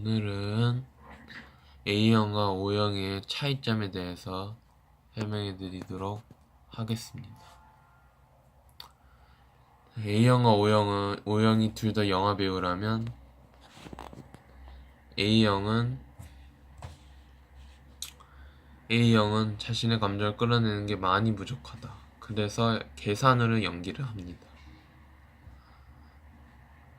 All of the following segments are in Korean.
오늘은 A형과 O형의 차이점에 대해서 설명해 드리도록 하겠습니다. A형과 O형은, O형이 둘 다 영화 배우라면 A형은 A형은 자신의 감정을 끌어내는 게 많이 부족하다. 그래서 계산으로 연기를 합니다.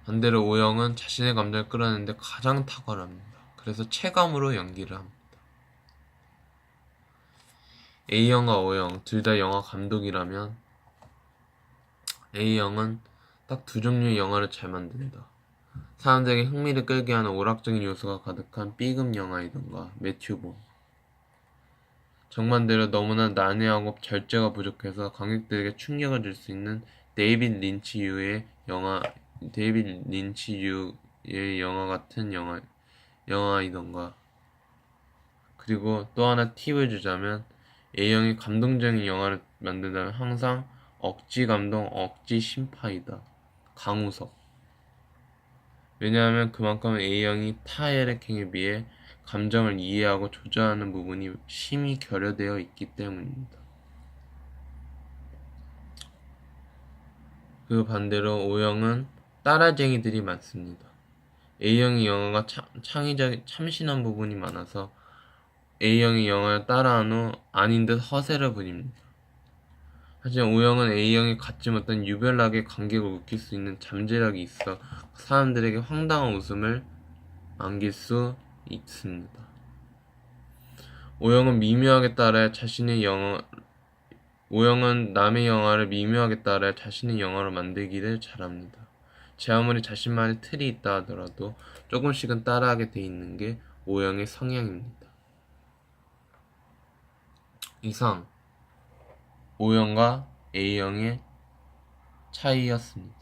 반대로 O형은 자신의 감정을 끌어내는데 가장 탁월합니다. 그래서 체감으로 연기를 합니다. A형과 O형 둘 다 영화 감독이라면 A형은 딱 두 종류의 영화를 잘 만든다. 사람들에게 흥미를 끌게 하는 오락적인 요소가 가득한 B급 영화이던가 매튜 본. 정반대로 너무나 난해하고 절제가 부족해서 관객들에게 충격을 줄 수 있는 데이빗 린치 유의 영화 데이빗 린치유의 영화 같은 영화 영화이던가 그리고 또 하나 팁을 주자면 A형이 감동적인 영화를 만든다면 항상 억지 감동, 억지 심파이다. 강우석. 왜냐하면 그만큼 A형이 타 혈액형에 비해 감정을 이해하고 조절하는 부분이 심히 결여되어 있기 때문입니다. 그 반대로 O형은 따라쟁이들이 많습니다. A형의 영화가 참, 창의적, 참신한 부분이 많아서 A형의 영화를 따라한 후 아닌 듯 허세를 부립니다. 하지만 O형은 A형이 갖지 못한 유별나게 관객을 웃길 수 있는 잠재력이 있어 사람들에게 황당한 웃음을 안길 수 있습니다. O형은 미묘하게 따라 자신의 영화 O형은 남의 영화를 미묘하게 따라 자신의 영화로 만들기를 잘합니다. 제 아무리 자신만의 틀이 있다 하더라도 조금씩은 따라하게 돼 있는 게 O형의 성향입니다. 이상 O형과 A형의 차이였습니다.